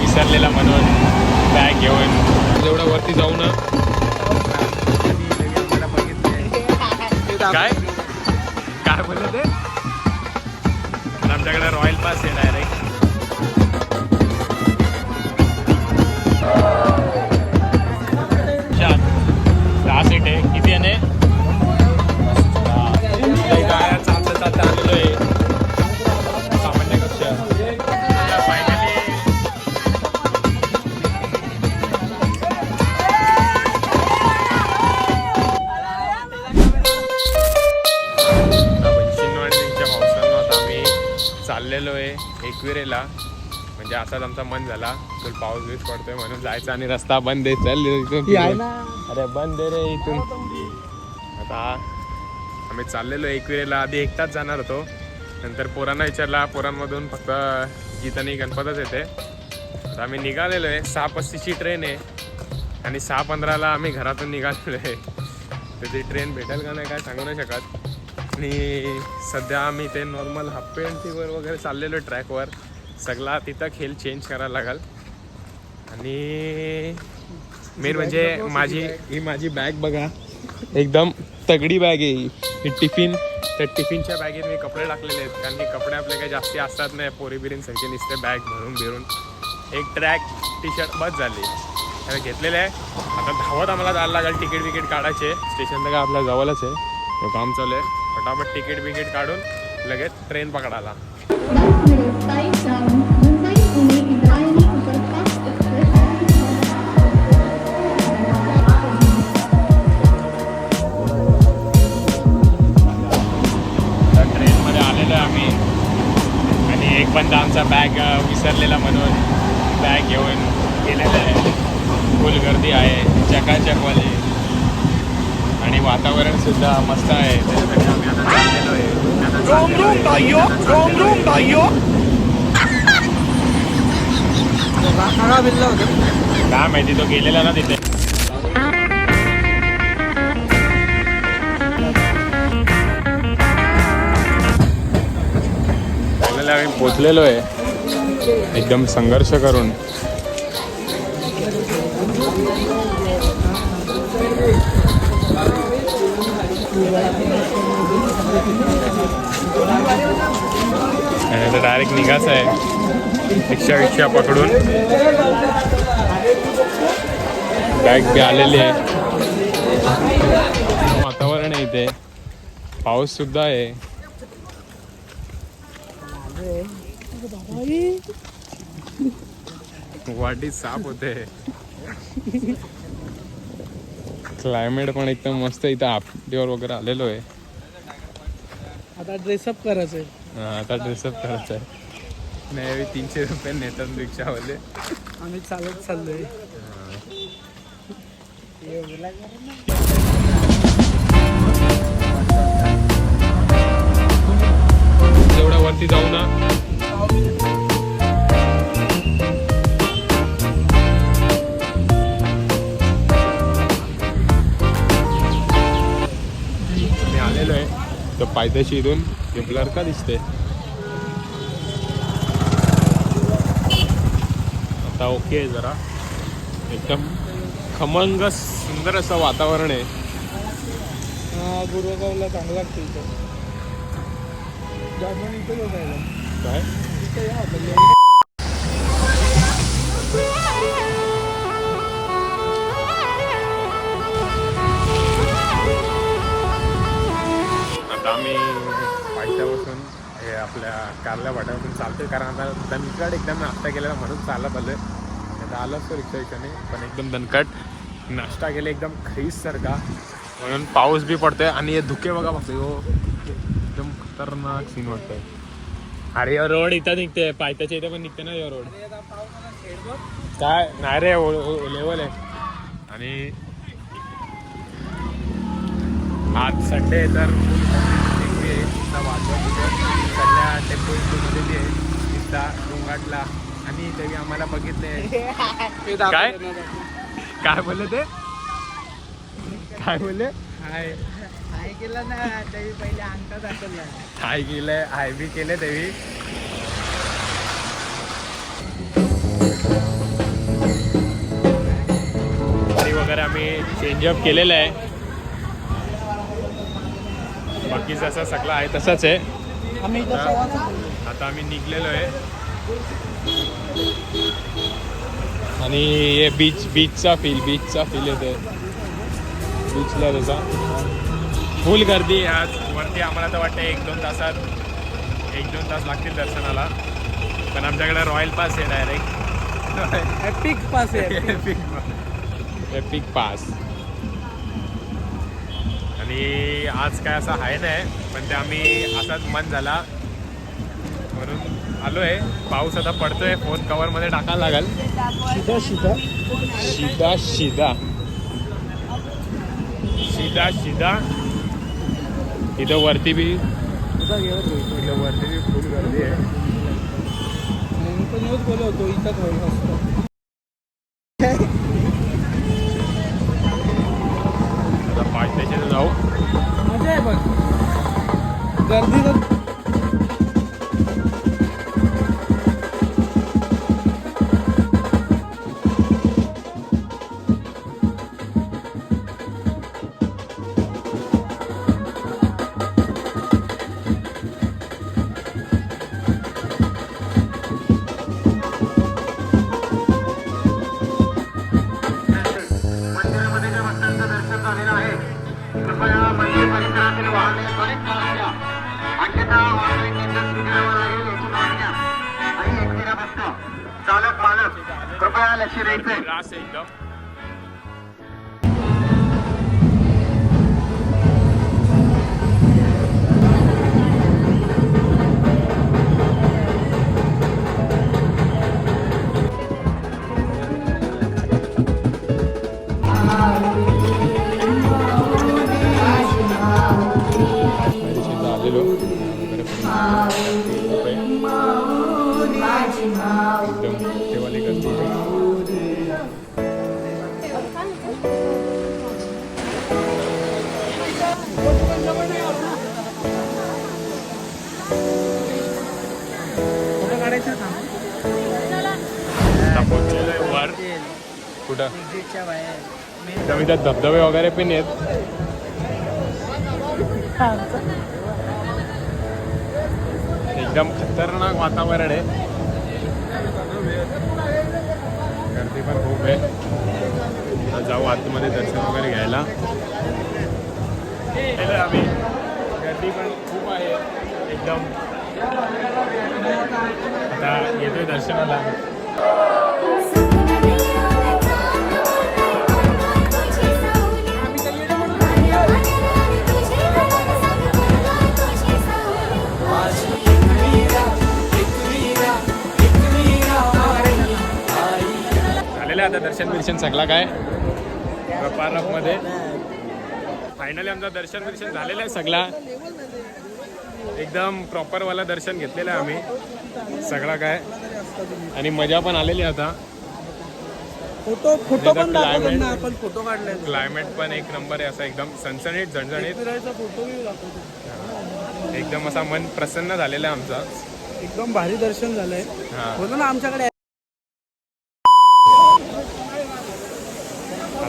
विसरलेला म्हणून बॅग घेऊन. जेवढा वरती जाऊ ना. काय? काय बोललं ते? आमच्याकडे रॉयल पास आहे डायरेक्ट दहा सीट आहे. किती आहे चालतं चालतं आलेलो आहे. एकविरेला म्हणजे असाच आमचा मन झाला. तर पाऊस बीस पडतोय म्हणून जायचा आणि रस्ता बंद आहे. चल इथून अरे बंद आहे रे इथून. आता आम्ही चाललेलो एकविरेला आधी एकटाच जाणार होतो. नंतर पोरांना विचारला. पोरांमधून फक्त गीत आणि गणपतच येते. तर आम्ही निघालेलो आहे. सहा पस्तीसची ट्रेन आहे. आणि सहा पंधराला आम्ही घरातून निघालेलो आहे. तर ती ट्रेन भेटेल का नाही काय सांगू नाही शकत. आणि सध्या आम्ही ते नॉर्मल हाफ पॅन्टीवर वगैरे चाललेलो ट्रॅकवर सगळा तिथं खेळ चेंज करायला लागल. आणि मेन म्हणजे माझी ही माझी बॅग बघा. एकदम तगडी बॅग आहे ही. ही टिफिन त्या टिफिनच्या बॅगेत मी कपडे टाकलेले आहेत. कारण की कपडे आपले काही जास्ती असतात नाही पोरी बिरींसारखे नुसते बॅग भरून बिरून. एक ट्रॅक टी शर्ट बस झाली. त्याला घेतलेले आहे. आता धावत आम्हाला जायला लागेल. तिकीट बिकीट काढायचे. स्टेशन तर काय आपल्या जवळच आहे. काम चालू आहे. फटाफट तिकीट बिकीट काढून लगेच ट्रेन पकडायला. तर ट्रेनमध्ये आलेलो आहे आम्ही. आणि एक बंद आमचा बॅग विसरलेला म्हणून बॅग घेऊन गेलेला आहे. फुल गर्दी आहे. चकाचकवाली आणि वातावरण सुद्धा मस्त आहे. त्याच्यासाठी आम्ही आता चाललेलो. काय माहिती तो गेलेला ना तिथे. आम्ही पोचलेलो आहे. एकदम संघर्ष करून. आणि आता डायरेक्ट निघायचं आहे. रिक्षा रिक्षा पकडून. बॅग बी आलेली आहे. वातावरण आहे इथे. पाऊस सुद्धा आहे. वाटी साफ होते. क्लायमेट पण एकदम मस्त इथं आपटीवर वगैरे आलेलो आहे. आता ड्रेसअप करायचंय. हा, आता ड्रेसअप करायचं आहे नाही तीनशे रुपये नेतात रिक्षावाले. आम्ही चालत चाललोय. जेवढ्या वरती जाऊ ना. तर पायथ्याशी इथून ब्लर का दिसते. आता ओके आहे जरा. एकदम खमंग सुंदर असं वातावरण आहे. गुरुगावला चांगला लागतो इथं. काय? आपल्या कारल्या पण चालतोय. कारण आता दणकट एकदम नाश्ता केलेला म्हणून चालत पाहिजे आता आलो असतो रिक्षा रिक्षाने पण एकदम दणकट नाश्ता केला एकदम खरीस सारखा. म्हणून पाऊस बी पडतोय आणि हे धुके बघा फक्त. हो एकदम खतरनाक सीन वाटतोय. अरे या रोड इथं निघते पायथ्याच्या इथे पण निघते ना या रोड काय? नाही रे लेवल आहे. आणि आज संडे आहे तर वाजवा टेम्पो मध्ये आहे. डोंगाटला आणि तरी आम्हाला बघितले काय? काय बोलले ते? काय बोलले? हाय. हाय केलं ना तरी हाय हाय बी केलं देवी. वगैरे आम्ही चेंजअप केलेलं आहे. बाकी जसं सगळं आहे तसाच आहे. आता आम्ही निघलेलो आहे. आणि हे बीच बीचचा फील बीचचा फील येते बीचला त्याचा. फुल गर्दी आहे आज. वरती आम्हाला तर वाटतं एक दोन तासात एक दोन तास लागतील दर्शनाला. पण आमच्याकडे रॉयल पास आहे डायरेक्ट एपिक पास आहे एपिक पास आणि आज काय असं आहे नाही पण ते आम्ही असाच मन झाला. म्हणून आलो आहे पाऊस आता पडतोय फोन कवर मध्ये टाकायला लागेल. शिदा शिदा. शिदा शिदा. शिदा शिदा इथं वरती बी तुझा इथं वरती बी फुल गर्दी आहे. गर्दी that shit ain't. I say dumb. कुठं? एकदम इथं धबधबे वगैरे पण आहेत. एकदम खतरनाक वातावरण आहे. गर्दी पण खूप आहे. जाऊ आतमध्ये दर्शन वगैरे घ्यायला. आम्ही. गर्दी पण खूप आहे. एकदम. आता येतोय दर्शनाला. दर्शन बिर्शन सगळा काय? मध्ये फायनली आमचं दर्शन बिर्शन झालेलं आहे सगळा. एकदम प्रॉपरवाला दर्शन घेतलेलं आहे आम्ही. सगळा काय? आणि मजा पण आलेली आता. फोटो फोटो पण आपण फोटो काढलाय. क्लायमेट पण एक नंबर आहे असा एकदम सनसनीत झणझणीत. एकदम असा मन प्रसन्न झालेला आहे आमचा. एकदम भारी दर्शन झालंय. हा. बोलो ना आमच्याकडे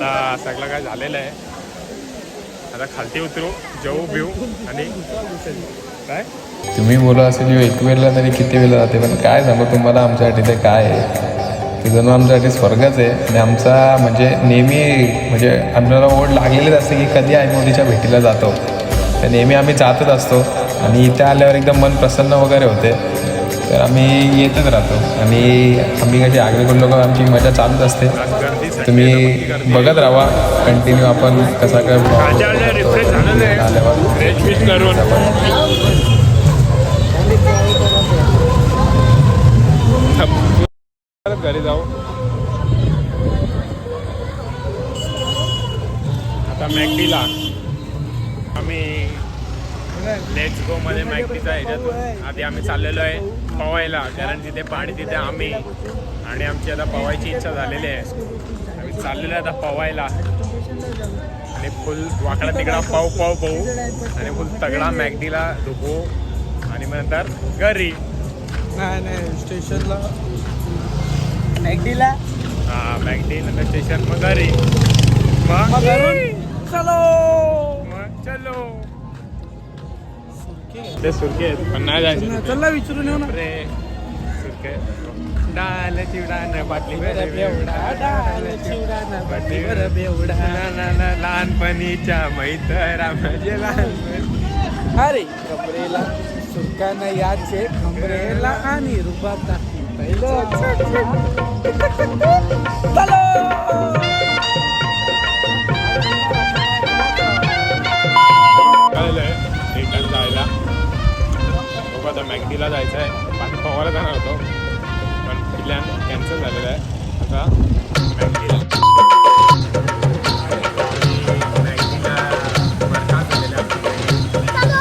आता सगळं काय झालेलं आहे. आता खालती उतरू जेऊ बिऊ आणि काय? तुम्ही बोला असेल एक वेळेला तरी किती वेळेला जाते पण काय सांगू तुम्हाला आमच्यासाठी ते काय आहे? ते जणू आमच्यासाठी स्वर्गच आहे आणि आमचा म्हणजे नेहमी म्हणजे आपल्याला ओढ लागलेलीच असते की कधी आई मोदीच्या भेटीला जातो. तर नेहमी आम्ही जातच असतो आणि इथे आल्यावर एकदम मन प्रसन्न वगैरे होते. तर आम्ही येतच राहतो आणि आम्ही कशी आग्रेकोड लोक आमची मजा चालूच असते. तुम्ही बघत राहा. कंटिन्यू आपण कसा काय घरी जाऊ. आता मॅकडीला आम्ही लेट्स गो मध्ये मॅकडीचा ह्याच्यातून आधी आम्ही चाललेलो आहे पवायला कारण तिथे पाणी तिथे आम्ही आणि आमची आता पवायची इच्छा झालेली आहे. चाललेलो आहे आता पवायला. आणि फुल वाकडा तिकडा पाव पाव पाहू आणि फुल तगडा मॅगडीला धुपू आणि मग नंतर घरी. नाही नाही स्टेशनला. मॅगडीला? हा मॅगडी नंतर स्टेशन मग घरी. मग? चलो. मग चलो. ते सुरके आहेत पण नाही जायचं चल विचारून येऊ ना. रे सुरके डाल चिवडा न बाटली बेवडा, डाल चिवडा न बाटलीवर बेवडा. लहानपणीच्या मैत्र म्हणजे लहानपणी. अरे कपडेला सुरकाना याचे खंबरेला आणि रुबात पहिलं जायला. बघू आता मॅगडीला जायचं आहे बाकी पवायला जाणार होतो. प्लॅन कॅन्सल झालेला आहे. आता.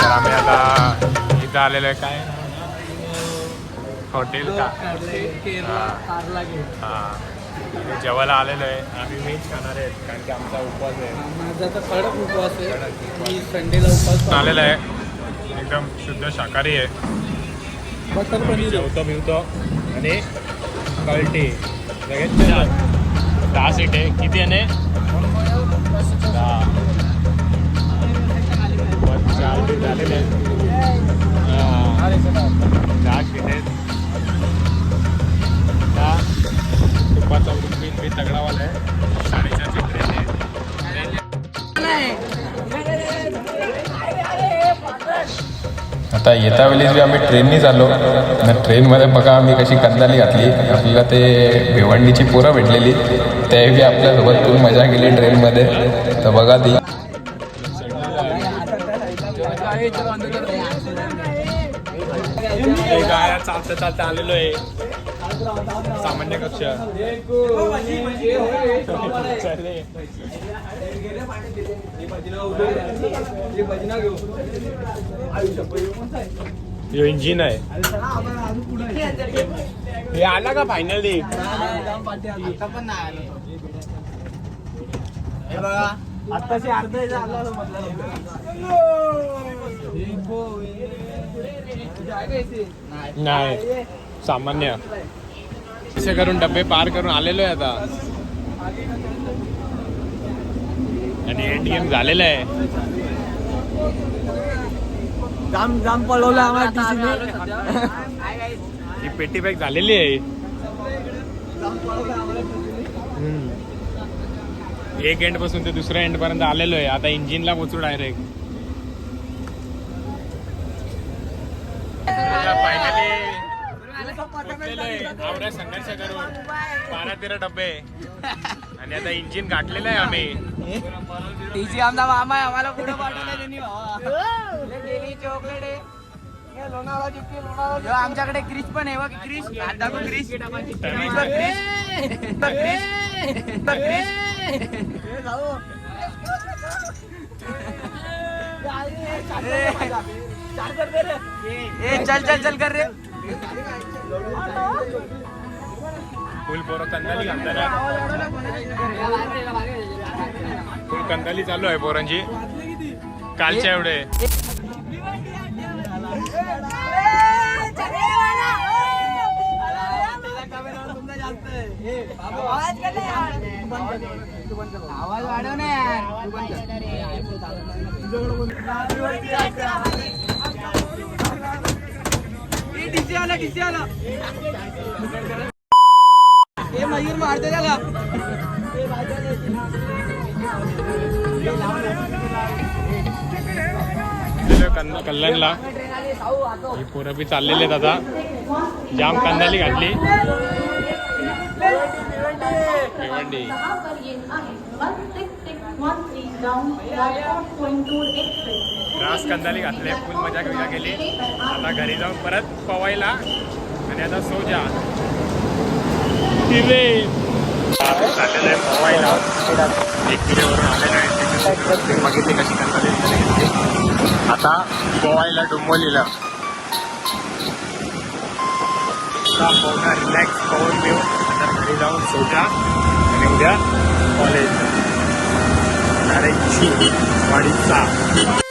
तर आम्ही आता इथं आलेलो आहे काय? हॉटेल का? हां. जेवायला आलेलो आहे. आम्ही व्हेज खाणार आहेत कारण की आमचा उपवास आहे. माझा तर कडक उपवास आहे. मी संडेला उपवास आलेलं आहे. एकदम शुद्ध शाकाहारी आहे. जेवतो बिवतो. आणि कळटी दहा सीट आहे. किती आहे चार सीट झालेले आहेत. दहा सीट आहेत. दहा. तुपाचा उडपीन बी तगडावाला आहे. साडेचारशे ट्रेन आहे. आता येता वेळेस बी आम्ही ट्रेननी चाललो आणि ट्रेनमध्ये बघा आम्ही कशी कंदाली घातली. आपल्याला ते भिवंडीची पोरं भेटलेली. ते बी आपल्यासोबत फुल मजा केली ट्रेनमध्ये तर बघा ती. गाया चालता चालता आलेलो आहे सामान्य कक्ष. ह्यो इंजिन आहे. हे आला का फायनली आत्ताशी अर्ध नाही सामान्य. असे करून डबे पार करून आलेलो आहे आता. आणि एटीएम झालेलं आहे. जाम जाम पळवलं आम्हाला ही पेटी बॅग झालेली आहे. हम्म. एक एंडपासून ते दुसऱ्या एंड पर्यंत आलेलो आहे. आता इंजिनला पोचू डायरेक्ट संघर्ष करून बारा तेरा डबे आणि आता इंजिन गाठलेलं आहे आम्ही. टीसी आमचा मामा आहे आम्हाला पुढे पाठवलं त्यांनी चॉकलेट आहे. हे. आमच्याकडे क्रिश पण आहे बघ क्रिश. दाखव क्रिश. क्रिश क्रिश. हे चल चल चल कर रे. फुल पोरं कंदाली घालताना फुल कंदाली चालू आहे पोरांची. कालच्या एवढे. आवाज वाढव ना यार. डीजे आला डीजे आला ए मयूर मारते त्याला. कल्याणला. ही पोरं बी चाललेले आहेत आता. जाम कंदाली घातली. भिवंडी. दहा आहे रास कंदाली घातले फुल मजा बिजा गेली आता घरी जाऊन परत पवायला आणि आता सोजा. तिथे चाललेलं आहे पवायला एक किलोवरून आलेलं आहे बघितली कशी कंदाली आता पोवायला डुंबोलीला आता रिलॅक्स पाहून देऊन आता घरी जाऊन सोजा आणि उद्या कॉलेज Marichi, Marisa.